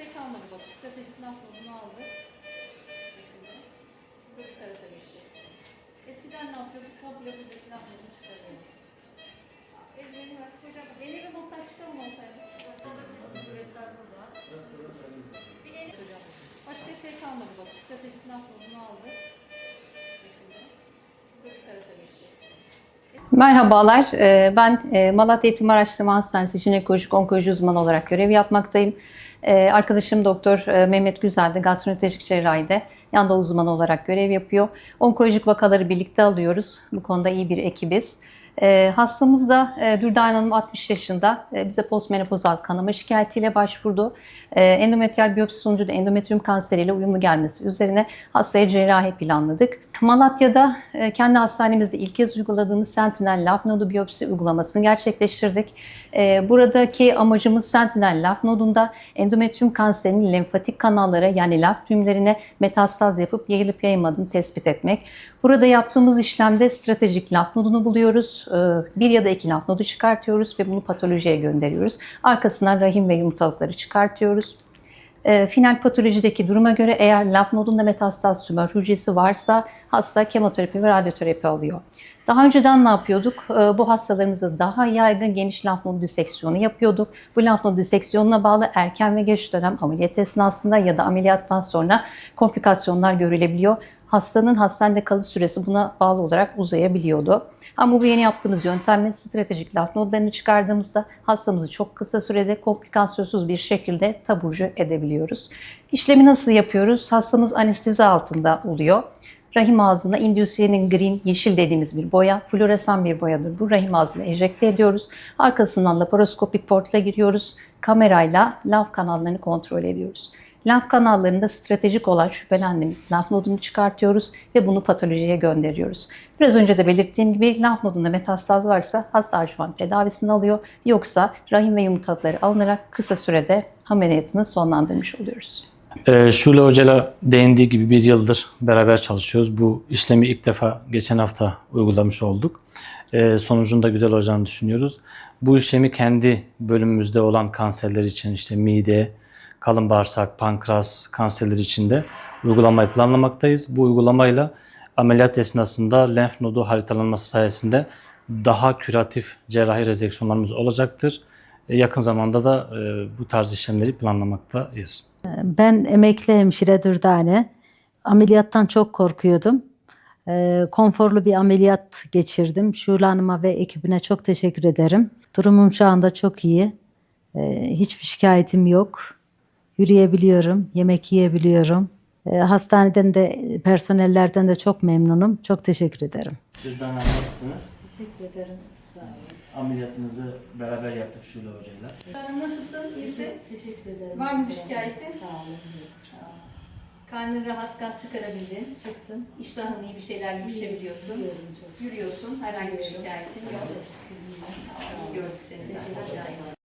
şey kalmadı bak. Stratejikten sonra bunu aldık. Burada bir tarafa geçti. Eskiden ne yapıyorduk? Komple stratejikten sonra çıkarıyorduk. Ellerini ver. Şey hocam yeni bir moddan çıkalım olsaydı. Bir el hocam. Başka şey kalmadı bak. Stratejikten sonra bunu aldık. Burada bir tarafa geçti. Merhabalar, Ee, ben e, Malatya Eğitim Araştırma Hastanesi Jinekolojik Onkoloji uzmanı olarak görev yapmaktayım. Ee, Arkadaşım Doktor e, Mehmet Güzel de gastroenterolojik cerrahide yanda uzman olarak görev yapıyor. Onkolojik vakaları birlikte alıyoruz. Bu konuda iyi bir ekibiz. Ee, Hastamız da e, Dürdane Hanım 60 yaşında e, bize postmenopozal kanama şikayetiyle başvurdu. Ee, Endometriyal biyopsi sonucu da endometrium kanseriyle uyumlu gelmesi üzerine hastaya cerrahi planladık. Malatya'da e, kendi hastanemizde ilk kez uyguladığımız sentinel laf nodu biyopsi uygulamasını gerçekleştirdik. E, Buradaki amacımız sentinel laf nodunda endometrium kanserinin lenfatik kanallara yani laf tümlerine metastaz yapıp yayılıp yayılmadığını tespit etmek. Burada yaptığımız işlemde stratejik laf nodunu buluyoruz. E, Bir ya da iki laf nodu çıkartıyoruz ve bunu patolojiye gönderiyoruz. Arkasından rahim ve yumurtalıkları çıkartıyoruz. E, final patolojideki duruma göre eğer laf nodunda metastaz tümör hücresi varsa hasta kemoterapi ve radyoterapi alıyor. Daha önceden ne yapıyorduk? E, bu hastalarımızda daha yaygın geniş lenf nodu diseksiyonu yapıyorduk. Bu lenf nodu diseksiyonuna bağlı erken ve geç dönem ameliyat esnasında ya da ameliyattan sonra komplikasyonlar görülebiliyor. Hastanın hastanede kalış süresi buna bağlı olarak uzayabiliyordu. Ama bu yeni yaptığımız yöntemle stratejik lenf nodlarını çıkardığımızda hastamızı çok kısa sürede komplikasyonsuz bir şekilde taburcu edebiliyoruz. İşlemi nasıl yapıyoruz? Hastamız anestezi altında oluyor. Rahim ağzına indüsiyenin green, yeşil dediğimiz bir boya, floresan bir boyadır. Bu rahim ağzına enjekte ediyoruz. Arkasından laparoskopik portla giriyoruz. Kamerayla lenf kanallarını kontrol ediyoruz. Lenf kanallarında stratejik olan şüphelendiğimiz lenf nodunu çıkartıyoruz ve bunu patolojiye gönderiyoruz. Biraz önce de belirttiğim gibi lenf nodunda metastaz varsa hasta an tedavisini alıyor. Yoksa rahim ve yumurtalıkları alınarak kısa sürede ameliyatını sonlandırmış oluyoruz. Ee, Şule Hoca'yla değindiği gibi bir yıldır beraber çalışıyoruz. Bu işlemi ilk defa geçen hafta uygulamış olduk. Ee, sonucunda güzel olacağını düşünüyoruz. Bu işlemi kendi bölümümüzde olan kanserler için işte mide, kalın bağırsak, pankreas kanserleri için de uygulamayı planlamaktayız. Bu uygulamayla ameliyat esnasında lenf nodu haritalanması sayesinde daha küratif cerrahi rezeksiyonlarımız olacaktır. Ee, Yakın zamanda da e, bu tarz işlemleri planlamaktayız. Ben emekli hemşire Dürdane. Ameliyattan çok korkuyordum. Konforlu bir ameliyat geçirdim. Şule Hanım'a ve ekibine çok teşekkür ederim. Durumum şu anda çok iyi. Hiçbir şikayetim yok. Yürüyebiliyorum, yemek yiyebiliyorum. Hastaneden de, personellerden de çok memnunum. Çok teşekkür ederim. Dürdane nasılsınız? Teşekkür ederim. Sağ olun. Ameliyatınızı beraber yaptık Şule Hoca'yla. Hanım nasılsın? İyisin? Teşekkür ederim. Var mı bir şikayetin? Sağ olun. Karnın rahat, gaz çıkarabildin. Çıktım. İştahın iyi bir şeyler içebiliyorsun. Yürüyorum çok. Yürüyorsun. Herhangi bir şikayetin yok. Çok şükür. İyi gördük seni zaten. Gayet